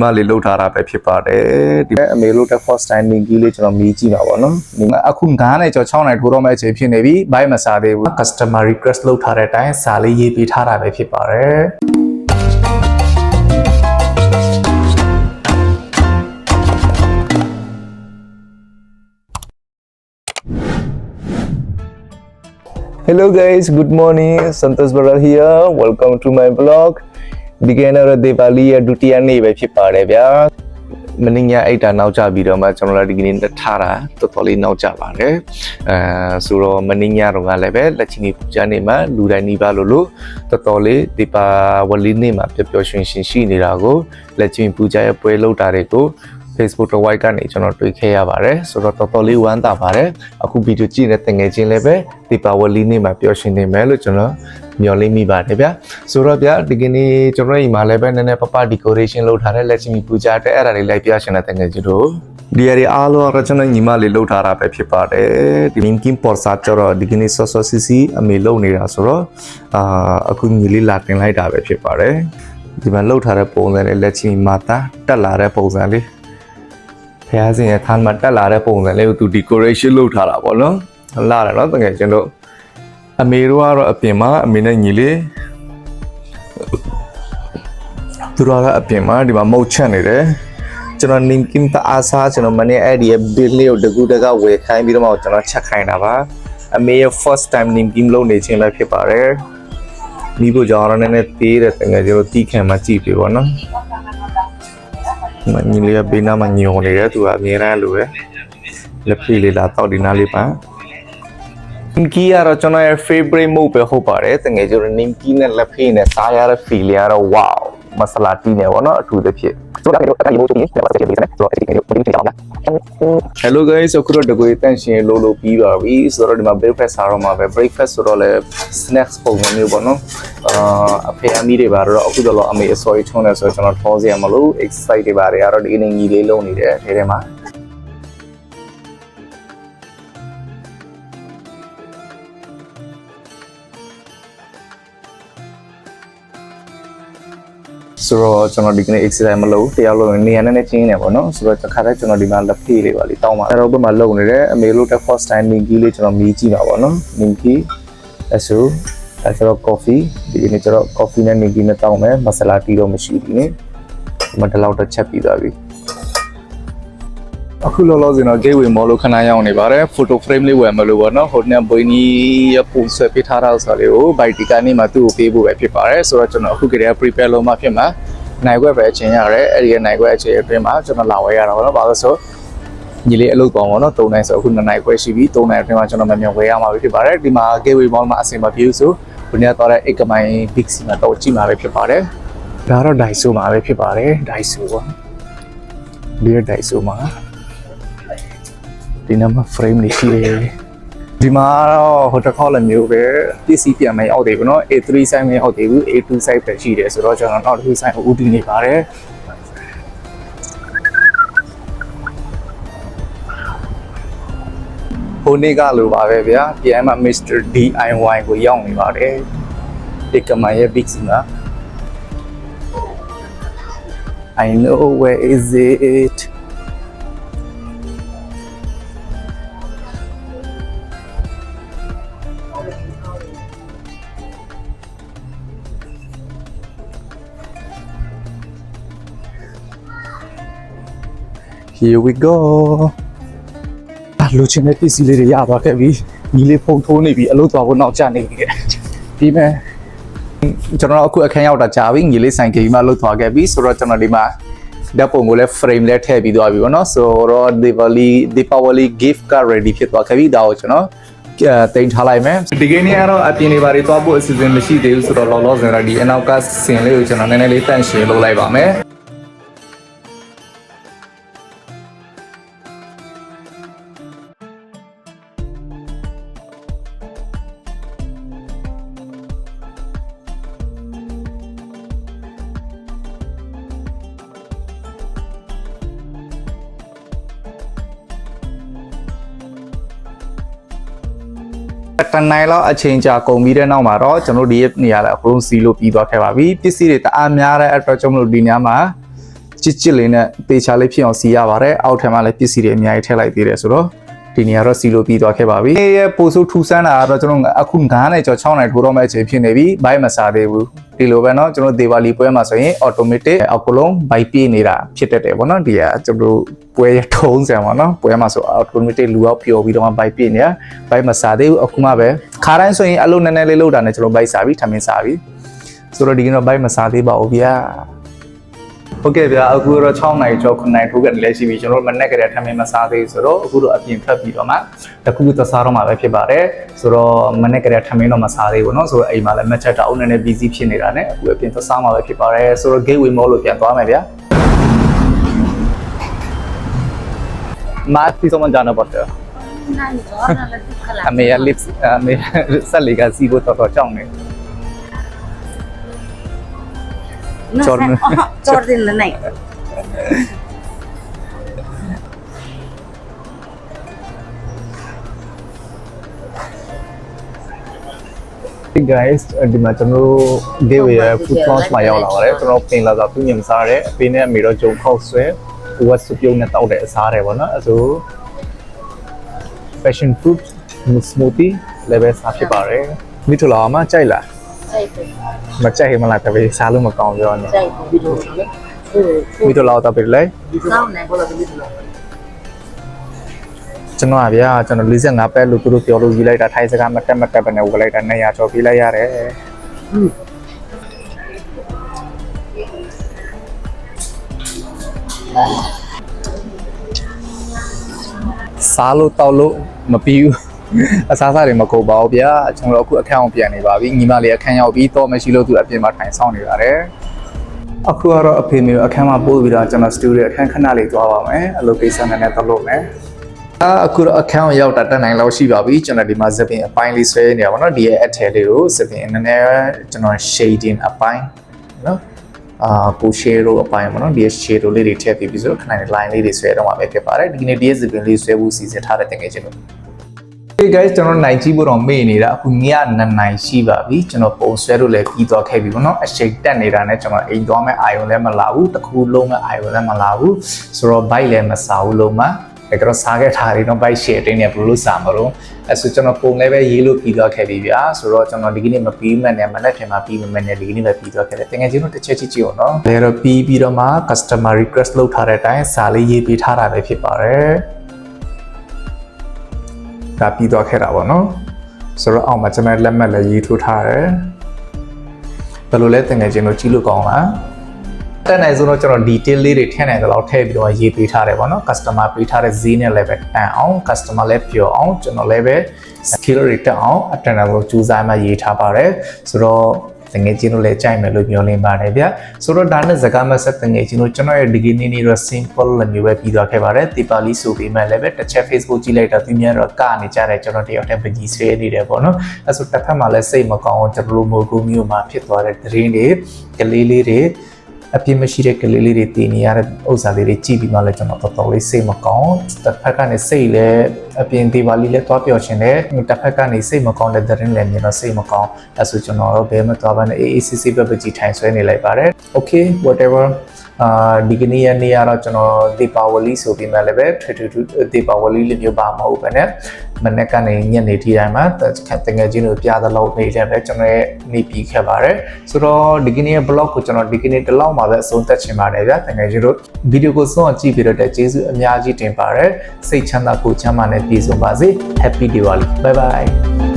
မလေးလှုပ်ထားတာပဲဖြစ်ပါတယ်ဒီအမေလို့တဲ့ first time မင်းကြီးလေးကျွန်တော်မြည်ကြည့်ပါဗောနော်အခု9နဲ့ကျော်6နဲ့ထိုးတော့မဲ့အချိန်ဖြစ်နေပြီဘိုင်းမစားသေးဘူး customer request လုပ်ထားတဲ့အတိုင်းစာလေးရေးပေးထားတာပဲဖြစ်ပါတယ် Hello guys, good morning. Santosh Baral here. Welcome to my vlog. ဒီကနေ့တော့ဒီပါလီရဲ့ဒုတိယနေ့ပဲဖြစ်ပါတယ်ဗျာ။မင်းညအိတ်တာနောက်ကျပြီးတော့မှကျွန်တော်တို့ဒီကနေ့ထားတာတော်တော်လေးနောက်ကျပါတယ်။အဲဆိုတော့မင်းညတော့ကလည်းပဲလက်ချီနေပူဇာနေ့မှာလူတိုင်းနေပါလို့လို့တော်တော်လေးဒီပါဝလီနေ့မှာပျော်ပျော်ရွှင်ရွှင်ရှိနေတာကိုလက်ချီပူဇာရဲ့ပွဲလုပ်တာတွေကို Facebook တော့ white ကနေကျွန်တော်တွေ့ခဲ့ရပါတယ်ဆိုတော့တော်တော်လေးဝမ်းသာပါတယ်အခုဗီဒီယိုကြည့်နေတဲ့တငယ်ချင်းလည်းပဲဒီပါဝလီနေ့မှာပျော်ရွှင်နေမယ်လို့ကျွန်တော်မျှော်လင့်မိပါတယ်ဗျာဆိုတော့ဗျာဒီကနေ့ကျွန်တော်ညီမလည်းပဲနည်းနည်းပပ decoration လုပ်ထားတဲ့လက်ချမီပူဇာတဲ့အဲ့ဒါလေးလိုက်ပြရှင်တဲ့တငယ်ချင်းတို့ဒီရည်အားလုံးအရကျွန်တော်ညီမလေးလုပ်ထားတာပဲဖြစ်ပါတယ်ဒီ linkin por sa ကျတော့ဒီကနေ့ဆော့ဆော့စီစီအမေလုပ်နေတာဆိုတော့အာအခုညီလေးလာတင်လိုက်တာပဲဖြစ်ပါတယ်ဒီမှာလုပ်ထားတဲ့ပုံစံလေးလက်ချမီမာတာတက်လာတဲ့ပုံစံလေး ဖះစင်ရဲ့ထမ်းမှာတက်လာတဲ့ပုံစံလေးကိုသူ decoration လုပ်ထားတာပေါ့နော်လာတယ်နော်တကယ်ကျွန်တော်အမေတို့ကတော့အပြင်မှာအမေနဲ့ညီလေးသူတို့ကအပြင်မှာဒီမှာမုတ်ချက်နေတယ်ကျွန်တော်နင်ကင်တအားစားကျွန်တော်မနေ့အဲ့ဒီရဲ့ bill လေးကိုတကူတကဝယ်ခိုင်းပြီးတော့မှကျွန်တော်ချက်ခိုင်းတာပါအမေရဲ့ first time နင်ကင်လုပ်နေခြင်းလည်းဖြစ်ပါတယ်မိဖို့ကြောင့်တော့နည်းနည်းသေးတယ်တကယ်ကျွန်တော်တီးခံမှကြည့်ပြီပေါ့နော်မ ညီလေးကဘေးနားမှာညုံနေတယ်သူကအမြဲတမ်းလိုပဲလက်ဖေးလေးလာတောက်ဒီနားလေးပါနင်ကီကတော့ကျွန်တော်ရဲ့ favorite mode ပဲဟုတ်ပါတယ်တကယ်ကျတော့နင်ကီနဲ့လက်ဖေးနဲ့စားရတဲ့ feel လေးကတော့ wow မဆလာတီးနေပေါ့နော်အထူးသဖြင့်ဆိုတော့အဲ့ဒီမို့တူပြီးပြန်ပါဆက်ကြည့်နေတယ်ဆိုတော့အဲ့ဒီကိုဒီအောင်လား Hello guys အခုတော့တကွေတန့်ရှင်လို့လို့ပြီးပါပြီဆိုတော့ဒီမှာ breakfast စားတော့မှာပဲ breakfast ဆိုတော့လည်း snacks ပုံစံမျိုးပေါ့နော်အာအဖေအမီတွေပါတော့အခုတော့အမေအစော်ကြီးချုံးနေဆိုတော့ကျွန်တော်ထောစရာမလို excite တွေပါတယ်အဲ့တော့ဒီနေ့ညီလေးလုံးနေတယ်ထဲထဲမှာ ဆိုတော့ကျွန်တော်ဒီကနေ့ exercise မလုပ်တရားလို့နေရာနဲ့နဲ့ချင်းနေပေါ့နော်ဆိုတော့တစ်ခါတည်းကျွန်တော်ဒီမှာလက်ဖေးလေးပါလေးတောင်းပါအဲ့တော့ဘက်မှာလုံနေတယ်အမေလို့တဲ့ first time မင်ကြီးလေးကျွန်တော်မြည်ကြည့်ပါပေါ့နော်မင်ကြီးအဆူအဲဆိုတော့ coffee ဒီနေ့ကျွန်တော် coffee နဲ့မင်ကြီးနဲ့တောင်းမယ်မဆလာတီတော့မရှိဘူးနိမတလောက်တော့ချက်ပြီးသွားပြီ အခုလောလောဆယ်တော့ gateway mall လို့ခဏရောက်နေပါတယ် photo frame လေးဝယ်မလို့ပေါ့နော်ဟိုနေ့ဘွေနီရပုံဆွဲပေးထားတာဆိုလေးကို by ဒီကနေမှသူ့ကိုပေးဖို့ပဲဖြစ်ပါတယ်ဆိုတော့ကျွန်တော်အခုကတည်းက prepare လုပ်မှဖြစ်မှာနိုင်ခွက်ပဲအချင်းရတယ်အဲ့ဒီရဲ့နိုင်ခွက်အချင်းအတွင်းမှာကျွန်တော်လာဝဲရတာပေါ့နော်ဘာလို့ဆိုညီလေးအလုပ်ပေါင်းပေါ့နော်၃နိုင်ဆိုအခု2နိုင်ခွဲရှိပြီ၃နိုင်အတွင်းမှာကျွန်တော်မမြန်ဝဲရမှာပဲဖြစ်ပါတယ်ဒီမှာ gateway mall မှာအဆင်မပြေဘူးဆိုဘုရားတော့တဲ့အိတ်ကမိုင် big c မှာတော့ကြည့်မှာပဲဖြစ်ပါတယ်ဒါတော့ Daiso မှာပဲဖြစ်ပါတယ် Daiso ပေါ့ဒီ Daiso မှာ ဒီနံပါတ် frame လေးရှိတယ်ဒီမှာတော့ဟိုတစ်ခေါက်လည်းမျိုးပဲပစ္စည်းပြန်မရောက်သေးဘူးเนาะ A3 size မရောက်သေးဘူး A2 size ပဲရှိတယ်ဆိုတော့ကျွန်တော်နောက်တစ်ခု size ကိုဦးတည်နေပါတယ်ဟိုနေ့ကလိုပါပဲဗျာပြန်မှ Mr DIY ကိုရောက်နေပါတယ်ဒီကမရဲ့ big စီမှာ I know where is it Here we go အလိုချင်တဲ့ပစ္စည်းလေးတွေရပါခဲ့ပြီညီလေးဖုန်ထိုးနေပြီအလုပ်သွားဖို့နောက်ကျနေပြီဒီမဲ့ကျွန်တော်အခုအခန်းရောက်တာကြာပြီညီလေးဆိုင်ကိန်းမှာလှုပ်သွားခဲ့ပြီဆိုတော့ကျွန်တော်ဒီမှာဓာတ်ပုံကိုလည်း frame လည်းထည့်ပြီးသွားပြီပေါ့နော်ဆိုတော့ Diwali Deepavali gift card ready ဖြစ်သွားခဲ့ပြီဒါကိုကျွန်တော်တင်ထားလိုက်မယ်ဒီကိန်းนี้ကတော့အပြင်နေပါတွေသွားဖို့အစီအစဉ်မရှိသေးဘူးဆိုတော့လောလောဆယ်တော့ဒီအနောက်ကစင်လေးကိုကျွန်တော်နည်းနည်းလေးတန့်ရှင်းလုပ်လိုက်ပါမယ် တန်နိုင်လောက်အချိန်ကြာကုန်ပြီးတဲ့နောက်မှာတော့ကျွန်တော်တို့ဒီနေရာလည်းအကုန်လုံးစီလို့ပြီးသွားခဲ့ပါပြီပစ္စည်းတွေတအားများတဲ့အတွက်ကျွန်တော်တို့ဒီညမှာချစ်ချစ်လေးနဲ့ပေချာလေးဖြစ်အောင်စီရပါတယ်အောက်ထပ်မှာလည်းပစ္စည်းတွေအများကြီးထည့်လိုက်သေးတယ်ဆိုတော့ ဒီနေရာတော့စီလိုပြီးသွားခဲ့ပါပြီ။အေးရဲ့ပိုဆိုထူဆန်းတာကတော့ကျွန်တော်အခု9နဲ့ကျော်6နဲ့ထိုးတော့မဲ့အချိန်ဖြစ်နေပြီ။ဘိုက်မစားသေးဘူး။ဒီလိုပဲเนาะကျွန်တော်ဒေဝါလီပွဲမှာဆိုရင် automatic အောက်လုံးဘိုက်ပြေးနေတာဖြစ်တတ်တယ်ဗောနော်ဒီကကျွန်တော်ပွဲထုံးစံပါเนาะပွဲမှာဆို automatic လူအောက်ပျော်ပြီးတော့မှဘိုက်ပြေးနေတာဘိုက်မစားသေးဘူးအခုမှပဲခါတိုင်းဆိုရင်အလုံးနည်းနည်းလေးလောက်တာနဲ့ကျွန်တော်ဘိုက်စားပြီးထမင်းစားပြီးဆိုတော့ဒီကတော့ဘိုက်မစားသေးပါဘူးဗျာ ဟုတ်ကဲ့ဗျာအခုတော့6နိုင်ကျော်9နိုင်ထိုးကနေလဲရှိပြီကျွန်တော်တို့မနေ့ကတည်းကထမင်းမစားသေးဘူးဆိုတော့အခုတော့အပြင်ထွက်ပြီးတော့မှတခုခုသစားတော့မှပဲဖြစ်ပါတယ်ဆိုတော့မနေ့ကတည်းကထမင်းတော့မစားသေးဘူးเนาะဆိုတော့အိမ်မှာလည်းမချက်တာအုပ်နဲ့နဲ့ busy ဖြစ်နေတာနဲ့အခုအပြင်သစားမှပဲဖြစ်ပါတယ်ဆိုတော့ gateway mall လို့ပြန်သွားမယ်ဗျာမာတီဆိုမှဂျာနာပေါ်တယ် Nani ko na lang kala. အမေရ lips အမေဆက်လေးကစီဖို့တော်တော်ကြောက်နေ Jordan. Jordan na nai. Hey guys ဒီမှာကျွန်တော်တို့ gateway ရဲ့ food court မှာရောက်လာပါတယ်ကျွန်တော်ပင်လာတာပြင်းမြင်စားတယ်အဖေနဲ့အမေတော့ဂျုံခောက်ဆွဲဟိုကစပြုံးနဲ့တောက်တဲ့အစားတယ်ပေါ့နော်အဲဆို passion fruit smoothie လည်းပဲစားဖြစ်ပါတယ်မိထလာမကြိုက်လား Say ko. မကြိုက်ဟမလားတပည့်စားလို့မကောင်းပြောနေ Say ko. မိထလာတော့ပြလေ Sao na? ကျွန်တော်ကဗျာကျွန်တော်45ပဲလို့သူတို့ပြောလို့ယူလိုက်တာထိုင်းစကားမတက်မတက်ပဲနဲ့ဝယ်လိုက်တာ200ကျော်ပေးလိုက်ရတယ်စားလို့တောက်လို့မပြီးဘူး အစားအစာတွေမကုန်ပါဘူးဗျာကျွန်တော်တို့အခုအခန်းအောင်ပြန်နေပါပြီညီမလေးအခန်းရောက်ပြီးတော့မရှိလို့သူအပြင်မှာထိုင်ဆောင်နေပါတယ်အခုကတော့အဖေမေကိုအခန်းမှာပို့ပြီးတော့ကျွန်တော်စတူဒီယိုအခန်းခဏလေးသွားပါမယ်အလုပ်ကိစ္စနဲ့လည်းတက်လို့မယ်အာအခုတော့ account ရောက်တာတက်နိုင်လောက်ရှိပါပြီကျွန်တော်ဒီမှာဇပင်အပိုင်းလေးဆွဲနေရပါတော့ဒီရဲ့အထည်လေးကိုဇပင်နည်းနည်းကျွန်တော် shading အပိုင်းနော်အာပူ shade အပိုင်းပေါ့နော်ဒီရဲ့ shade လေးတွေထည့်ပြီးပြီးဆိုတော့ခဏလေး line လေးတွေဆွဲတော့မှာပဲဖြစ်ပါတယ်ဒီနေ့ဒီရဲ့ဇပင်လေးဆွဲဖို့စီစဉ်ထားတဲ့တကယ်ချင်းလို့ Hey guys ကျွန်တော်နိုင်ကြည့်ဖို့တော့မေ့နေတာအခုည9နိုင်ရှိပါပြီကျွန်တော်ပုံဆွဲလို့လည်းပြီးသွားခဲ့ပြီပေါ့နော်အရှိန်တက်နေတာနဲ့ကျွန်တော်အိမ်သွားမဲ့အာယုံလည်းမလာဘူးတစ်ခုလုံးမဲ့အာယုံလည်းမလာဘူးဆိုတော့ bike လည်းမစားဘူးလုံးမဒါကတော့စားခဲ့ထားတယ်တော့ bike share တင်းနေဘယ်လိုစားမလို့အဲဆိုကျွန်တော်ပုံလည်းပဲရေးလို့ပြီးသွားခဲ့ပြီဗျာဆိုတော့ကျွန်တော်ဒီကနေ့မပြီးမှနဲ့မနေ့ပြန်မှပြီးမှနဲ့ဒီကနေ့ပဲပြီးသွားခဲ့တယ်တကယ်ချင်းတော့တစ်ချက်ချစ်ကြည့်အောင်နော်ဒါတော့ပြီးပြီးတော့မှ customer request လုပ်ထားတဲ့အတိုင်းစာလေးရေးပေးထားတာပဲဖြစ်ပါတယ် ဒါပြီးသွားခဲ့တာပေါ့နော်ဆိုတော့အောက်မှာကျွန်တော်လက်မှတ်လည်းရေးထိုးထားတယ်ဘယ်လိုလဲတင်ငယ်ချင်းတို့ကြည့်လို့ကောင်းလားတက်နိုင်ဆိုတော့ကျွန်တော် detail လေးတွေထည့်နိုင်တယ်လို့ထည့်ပြီးတော့ရေးပေးထားတယ်ပေါ့နော် customer ပေးထားတဲ့ဈေးနဲ့လည်းပဲတန်အောင် customer လည်းပြောအောင်ကျွန်တော်လည်းပဲ skill တွေတက်အောင်အတန်တာကိုစူးစမ်းမှရေးထားပါတယ်ဆိုတော့ တငယ်ချင်းတို့လည်းကြိုက်မယ်လို့ပြောလင်းပါတယ်ဗျဆိုတော့ဒါနဲ့စကားမဆက်တငယ်ချင်းတို့ကျွန်တော်ရဲ့ဒီကနေ့နေ့တော့ simple လည်းမျိုးပဲပြီးသွားခဲ့ပါတယ်ဒီပါလီဆိုပြီးမှလည်းပဲတစ်ချက် Facebook ကြည့်လိုက်တော့သူများတော့ကနေကြတယ်ကျွန်တော်တယောက်တည်းပကြီးဆွဲနေတယ်ပေါ့နော်အဲဆိုတစ်ဖက်မှာလည်းစိတ်မကောင်းအောင်ကျွန်တော်တို့မိုကူမျိုးမှာဖြစ်သွားတဲ့သတင်းတွေကလေးလေးတွေ အပြစ်မရှိတဲ့ကလေးလေးတွေတည်နေရတဲ့ဥစ္စာလေးတွေကြည့်ပြီးမှလည်းကျွန်တော်တော်တော်လေးစိတ်မကောင်းတစ်ဖက်ကနေစိတ်လည်းအပြင်ဒီပါလီလည်းသွားပြောချင်တယ်တစ်ဖက်ကနေစိတ်မကောင်းတဲ့သတင်းလည်းမြင်တော့စိတ်မကောင်းအဲဆိုကျွန်တော်တော့ဘယ်မှသွားပါနဲ့အေးအေးဆေးဆေးပဲပကြီးထိုင်ဆွဲနေလိုက်ပါတယ် okay whatever အာဒီကနေ့ရနေ့ကတော့ကျွန်တော်ဒီပါဝလီဆိုပြီးမှလည်းပဲထွေထွေထွေဒီပါဝလီလေးမျိုးပါမဟုတ်ပဲねမနေ့ကနေညနေထိတိုင်းမှာတငယ်ချင်းတို့ပြသလောက်နေတယ်ပဲကျွန်တော်ရဲ့နေပြီးခဲ့ပါတယ်ဆိုတော့ဒီကနေ့ရဲ့ blog ကိုကျွန်တော်ဒီကနေ့တစ်လောက်မှာပဲအဆုံးသတ်ချင်ပါတယ်ဗျာတငယ်ချင်းတို့ဗီဒီယိုကိုဆုံးအောင်ကြည့်ပြီးတော့တဲ့ကျေးဇူးအများကြီးတင်ပါတယ်စိတ်ချမ်းသာကိုယ်ချမ်းသာနဲ့ပြည့်စုံပါစေ happy diwali bye bye